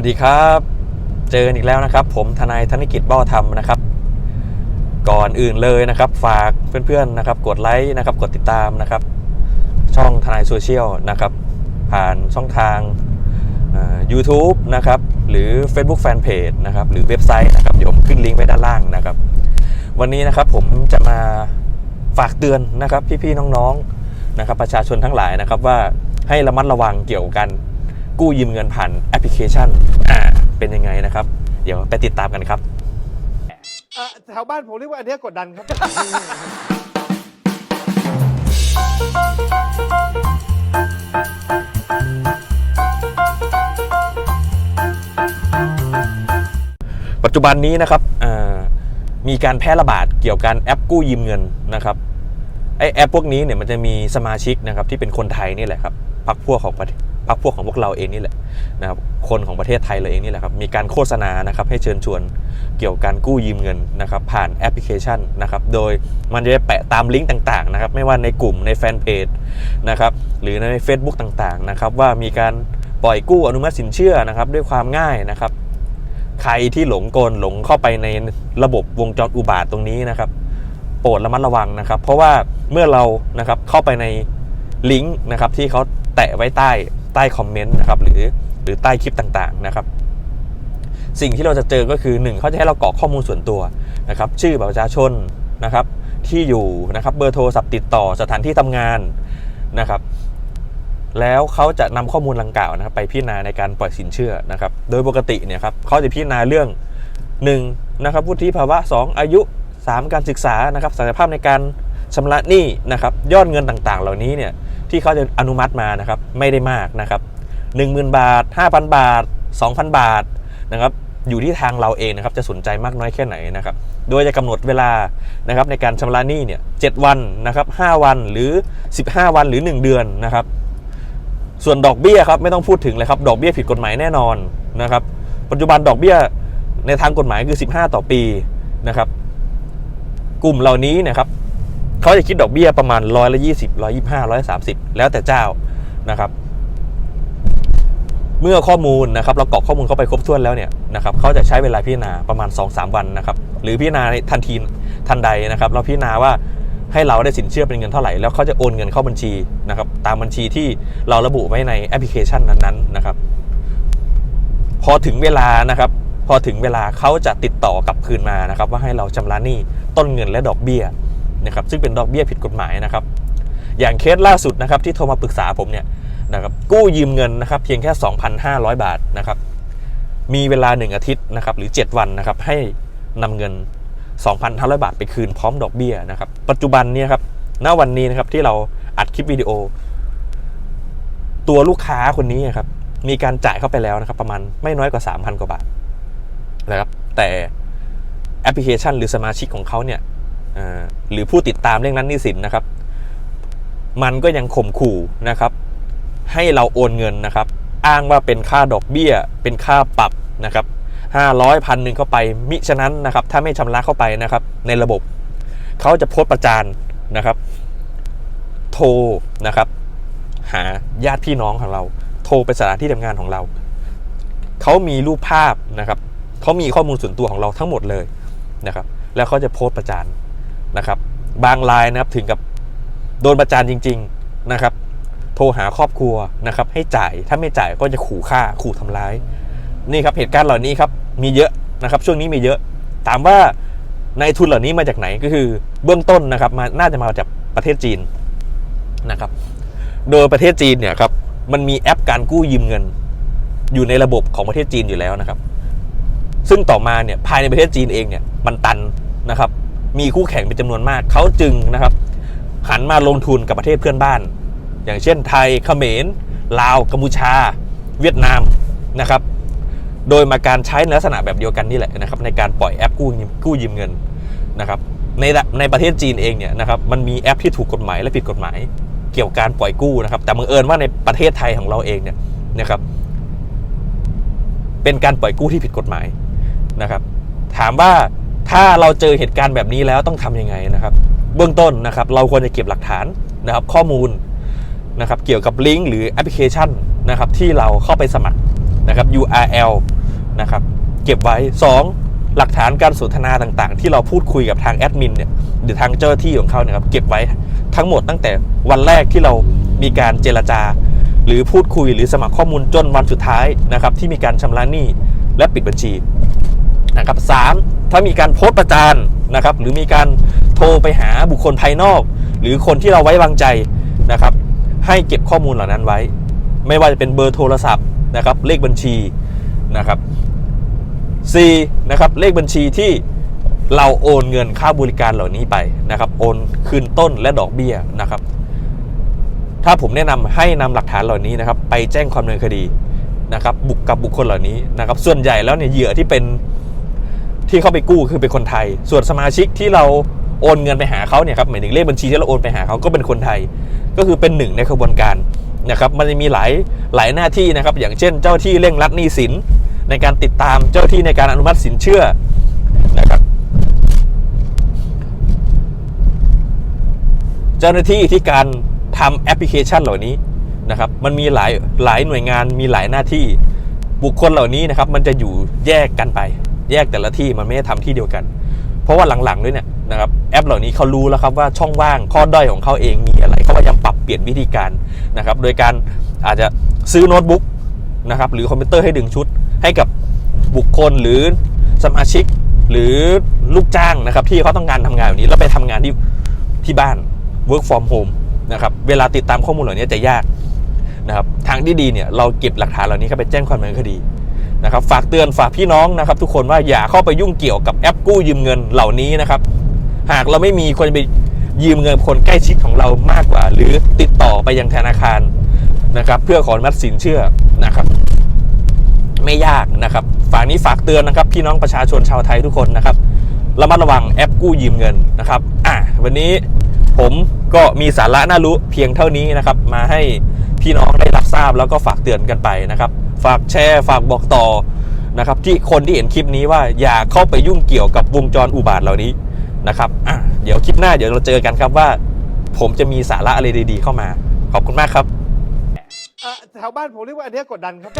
วัสดีครับ เจอกันอีกแล้วนะครับ ผมทนายธนกิจบ้าธรรมนะครับ ก่อนอื่นเลยนะครับ ฝากเพื่อนๆนะครับ กดไลค์นะครับ กดติดตามนะครับ ช่องทนายโซเชียลนะครับ ผ่านช่องทางอ่า YouTube นะครับ หรือ Facebook Fanpage นะครับ หรือเว็บไซต์นะครับเดี๋ยวผมขึ้นลิงก์ไว้ด้านล่างนะครับ วันนี้นะครับผมจะมาฝากเตือนนะครับ พี่ๆน้องๆนะครับ ประชาชนทั้งหลายนะครับว่าให้ระมัดระวังเกี่ยวกัน กู้ยืมเงินผ่านแอปพลิเคชันอ่าเป็นยังไงนะครับ เดี๋ยวไปติดตามกันครับอะแถวบ้านผมเรียกว่าอันเนี้ยกดดันครับ ปัจจุบันนี้นะครับอ่ามีการแพร่ระบาดเกี่ยวกับแอปกู้ยืมเงินนะครับไอแอปพวกนี้เนี่ยมันจะมีสมาชิกนะครับที่เป็นคนไทยนี่แหละครับพักพวกของประเทศ พักพวกของพวกเราเองนี่แหละนะครับคนของประเทศไทยเราเองนี่แหละครับมีการโฆษณานะครับให้เชิญชวนเกี่ยวกับการกู้ยืมเงินนะครับผ่านแอปพลิเคชันนะครับโดยมันจะไปแปะตามลิงก์ต่างๆนะครับไม่ว่าในกลุ่มในแฟนเพจนะครับหรือใน Facebook ต่างๆนะครับว่ามีการปล่อยกู้อนุมัติสินเชื่อนะครับด้วยความง่ายนะครับ ใครที่หลงกลหลงเข้าไปในระบบวงจรอุบาทตรงนี้นะครับ โปรดระมัดระวังนะครับ เพราะว่าเมื่อเรานะครับเข้าไปในลิงก์นะครับที่เขาแตะไว้ใต้ ต้คอมเมนต์นะครับหรือหรือใต้คลิปต่างๆนะครับ สิ่งที่เราจะเจอก็คือ 1 เขาจะให้เรากรอกข้อมูลส่วนตัวนะครับชื่อบัตรประชาชนนะครับที่อยู่นะครับเบอร์โทรศัพท์ติดต่อสถานที่ทำงานนะครับแล้วเขาจะนำข้อมูลดังกล่าวนะครับไปพิจารณาในการปล่อยสินเชื่อนะครับ โดยปกติเนี่ยครับเขาจะพิจารณาเรื่อง 1 นะครับวุฒิภาวะ 2 อายุ 3 การศึกษานะครับศักยภาพในการชำระหนี้นะครับยอดเงินต่างๆ เหล่านี้เนี่ย ที่เขาจะอนุมัติมานะครับไม่ได้มากนะครับ10,000 บาท 5,000 บาท 2,000 บาทนะครับอยู่ที่ทางเราเองนะครับจะสนใจมากน้อยแค่ไหนนะครับโดยจะกำหนดเวลานะครับในการชำระหนี้เนี่ย7วันนะครับ5วันหรือ 15 วันหรือ 1 เดือนนะครับส่วนดอกเบี้ยครับไม่ต้องพูดถึงเลยครับดอกเบี้ยผิดกฎหมายแน่นอนนะครับปัจจุบันดอกเบี้ยในทางกฎหมายคือ 15 ต่อปีนะครับกลุ่มเหล่านี้นะครับ เขาจะคิดดอกเบี้ยประมาณร้อยละยี่สิบร้อยยี่ห้าร้อยสามสิบแล้วแต่เจ้านะครับ เมื่อข้อมูลนะครับ เรากรอกข้อมูลเข้าไปครบถ้วนแล้วเนี่ยนะครับเขาจะใช้เวลาพิจารณาประมาณ 2-3 วันนะครับ หรือพิจารณาทันทีทันใดนะครับ เราพิจารณาว่าให้เราได้สินเชื่อเป็นเงินเท่าไหร่แล้วเขาจะโอนเงินเข้าบัญชีนะครับ ตามบัญชีที่เราระบุไว้ในแอปพลิเคชันนั้นๆนะครับ พอถึงเวลานะครับ พอถึงเวลาเขาจะติดต่อกลับคืนมานะครับ ว่าให้เราชำระหนี้ต้นเงินและดอกเบี้ย นะครับซึ่งเป็นดอกเบี้ยผิดกฎหมายนะครับ อย่างเคสล่าสุดนะครับที่โทรมาปรึกษาผมเนี่ยนะครับกู้ยืมเงินนะครับเพียงแค่ 2,500 บาทนะครับมีเวลา 1 อาทิตย์นะครับหรือ 7 วันนะครับให้นำเงิน 2,500 บาทไปคืนพร้อมดอกเบี้ยนะครับปัจจุบันเนี้ครับณวันนี้นะครับที่เราอัดคลิปวิดีโอ ตัวลูกค้าคนนี้ครับมีการจ่ายเข้าไปแล้วนะครับ ประมาณไม่น้อยกว่า 3,000 กว่าบาทนะครับแต่แอปพลิเคชันหรือสมาชิกของเขาเนี่ย หรือผู้ติดตามเรื่องนั้นนี่สินนะครับ มันก็ยังข่มขู่นะครับ ให้เราโอนเงินนะครับ อ้างว่าเป็นค่าดอกเบี้ย เป็นค่าปรับนะครับห้าร้อยพันหนึ่งเข้าไป มิฉะนั้นนะครับ ถ้าไม่ชำระเข้าไปนะครับ ในระบบเขาจะโพสต์ประจานนะครับ โทรนะครับ หาญาติพี่น้องของเรา โทรไปสถานที่ทำงานของเราเขามีรูปภาพนะครับเขามีข้อมูลส่วนตัวของเราทั้งหมดเลยนะครับ แล้วเขาจะโพสต์ประจาน นะครับ บางรายนะครับถึงกับโดนประจานจริง ๆนะครับ โทรหาครอบครัวนะครับ ให้จ่ายถ้าไม่จ่ายก็จะขู่ฆ่าขู่ทำร้าย นี่ครับเหตุการณ์เหล่านี้ครับมีเยอะนะครับ ช่วงนี้มีเยอะ ถามว่าในายทุนเหล่านี้มาจากไหนก็คือเบื้องต้นนะครับมาน่าจะมาจากประเทศจีนนะครับ โดยประเทศจีนเนี่ยครับมันมีแอปการกู้ยืมเงิน อยู่ในระบบของประเทศจีนอยู่แล้วนะครับ ซึ่งต่อมาเนี่ยภายในประเทศจีนเองเนี่ยมันตันนะครับ มีคู่แข่งเป็นจำนวนมากเขาจึงนะครับหันมาลงทุนกับประเทศเพื่อนบ้าน อย่างเช่นไทยเขมรลาวกัมพูชา เวียดนามนะครับ โดยมาการใช้ในลักษณะแบบเดียวกันนี่แหละนะครับในการปล่อยแอปกู้ยืมกู้ยืมเงินนะครับในในประเทศจีนเองเนี่ยนะครับมันมีแอปที่ถูกกฎหมายและผิดกฎหมาย เกี่ยวกับการปล่อยกู้นะครับ แต่บังเอิญว่าในประเทศไทยของเราเองเนี่ยนะครับเป็นการปล่อยกู้ที่ผิดกฎหมายนะครับ ถามว่า ถ้าเราเจอเหตุการณ์แบบนี้แล้วต้องทำยังไงนะครับ เบื้องต้นนะครับ เราควรจะเก็บหลักฐานนะครับ ข้อมูลนะครับเกี่ยวกับลิงก์หรือแอปพลิเคชันนะครับที่เราเข้าไปสมัครนะครับ URL นะครับเก็บไว้ 2. หลักฐานการสนทนาต่างๆ ที่เราพูดคุยกับทางแอดมินเนี่ยหรือทางเจ้าหน้าที่ของเขาเนี่ยครับเก็บไว้ทั้งหมดตั้งแต่วันแรกที่เรามีการเจรจา หรือพูดคุยหรือสมัครข้อมูลจนวันสุดท้ายนะครับที่มีการชำระหนี้และปิดบัญชี นะครับสามถ้ามีการโพสต์ประจานนะครับ หรือมีการโทรไปหาบุคคลภายนอก หรือคนที่เราไว้วางใจนะครับ ให้เก็บข้อมูลเหล่านั้นไว้ ไม่ว่าจะเป็นเบอร์โทรศัพท์นะครับ เลขบัญชีนะครับ 4. นะครับเลขบัญชีที่เราโอนเงินค่าบริการเหล่านี้ไปนะครับ โอนคืนต้นและดอกเบี้ยนะครับ ถ้าผมแนะนำให้นำหลักฐานเหล่านี้นะครับ ไปแจ้งความดำเนินคดีนะครับ บุกกับบุคคลเหล่านี้นะครับ ส่วนใหญ่แล้วเนี่ยเหยื่อที่เป็น ที่เข้าไปกู้คือเป็นคนไทย ส่วนสมาชิกที่เราโอนเงินไปหาเขาเนี่ยครับหมายถึงเลขบัญชีที่เราโอนไปหาเขาก็เป็นคนไทย ก็คือเป็นหนึ่งในขบวนการนะครับมันจะมีหลายหลายหน้าที่นะครับ อย่างเช่น เจ้าที่เร่งรัดหนี้สิน ในการติดตามเจ้าที่ในการอนุมัติสินเชื่อนะครับเจ้าหน้าที่ที่การทำแอปพลิเคชันเหล่านี้นะครับมันมีหลายหลายหน่วยงานมีหลายหน้าที่บุคคลเหล่านี้นะครับมันจะอยู่แยกกันไป แยกแต่ละที่มันไม่ได้ทำที่เดียวกัน เพราะว่าหลังๆด้วยเนี่ยนะครับแอปเหล่านี้เขารู้แล้วครับว่าช่องว่างข้อด้อยของเขาเองมีอะไรเขาพยายามปรับเปลี่ยนวิธีการนะครับโดยการอาจจะซื้อโน้ตบุ๊กนะครับหรือคอมพิวเตอร์ให้ดึงชุด ให้กับบุคคลหรือสมาชิกหรือลูกจ้างนะครับที่เขาต้องการทำงานแบบนี้แล้วไปทำงานที่ที่บ้าน work from home นะครับเวลาติดตามข้อมูลเหล่านี้จะยากนะครับทางที่ดีเนี่ยเราเก็บหลักฐานเหล่านี้เข้าไปแจ้งความดำเนินคดี นะครับฝากเตือนฝากพี่น้องนะครับ ทุกคนว่าอย่าเข้าไปยุ่งเกี่ยวกับแอปกู้ยืมเงินเหล่านี้นะครับ หากเราไม่มีคนไปยืมเงินคนใกล้ชิดของเรามากกว่า หรือติดต่อไปยังธนาคารนะครับ เพื่อขออนุมัติสินเชื่อนะครับ ไม่ยากนะครับฝากนี้ฝากเตือนนะครับ พี่น้องประชาชนชาวไทยทุกคนนะครับระมัดระวังแอปกู้ยืมเงินนะครับอะวันนี้ผมก็มีสาระน่ารู้เพียงเท่านี้นะครับ มาให้พี่น้องได้รับทราบแล้วก็ฝากเตือนกันไปนะครับ ฝากแชร์ ฝากบอกต่อนะครับที่คนที่เห็นคลิปนี้ว่าอย่าเข้าไปยุ่งเกี่ยวกับวงจรอุบาทเหล่านี้นะครับเดี๋ยวคลิปหน้าเดี๋ยวเราเจอกันครับว่า ผมจะมีสาระอะไรดีๆเข้ามา ขอบคุณมากครับแถวบ้านผมเรียกว่าอันนี้กดดันครับ